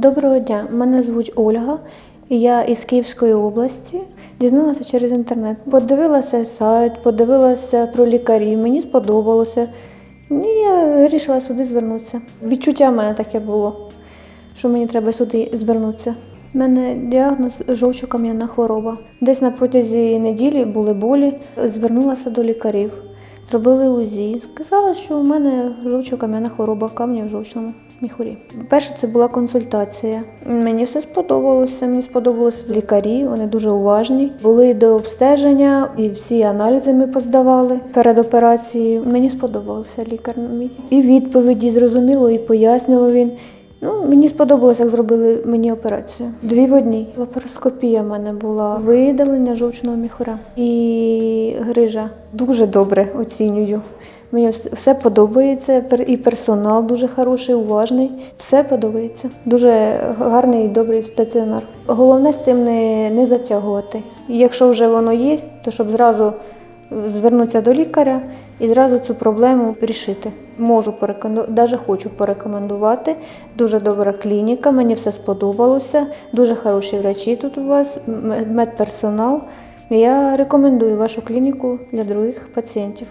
Доброго дня, мене звуть Ольга. Я із Київської області дізналася через інтернет. Подивилася сайт, подивилася про лікарів, мені сподобалося. І я вирішила сюди звернутися. Відчуття в мене таке було, що мені треба сюди звернутися. У мене діагноз жовчокам'яна хвороба. Десь на протязі неділі були болі. Звернулася до лікарів. Зробили УЗІ. Сказали, що у мене жовчокам'яна хвороба камня в жовчному міхурі. Перше це була консультація. Мені все сподобалося. Мені сподобалися лікарі, вони дуже уважні. Були до обстеження, і всі аналізи ми поздавали перед операцією. Мені сподобався лікар мій. І відповіді зрозуміло, і пояснював він. Ну, мені сподобалося, як зробили мені операцію. Дві в одній. Лапароскопія в мене була, видалення жовчного міхура і грижа. Дуже добре оцінюю. Мені все подобається, і персонал дуже хороший, уважний. Все подобається. Дуже гарний і добрий стаціонар. Головне з цим не, не затягувати. Якщо вже воно є, то щоб зразу звернутися до лікаря і зразу цю проблему рішити. Можу порекомендувати, навіть хочу порекомендувати. Дуже добра клініка, мені все сподобалося. Дуже хороші врачі тут у вас, медперсонал. Я рекомендую вашу клініку для других пацієнтів.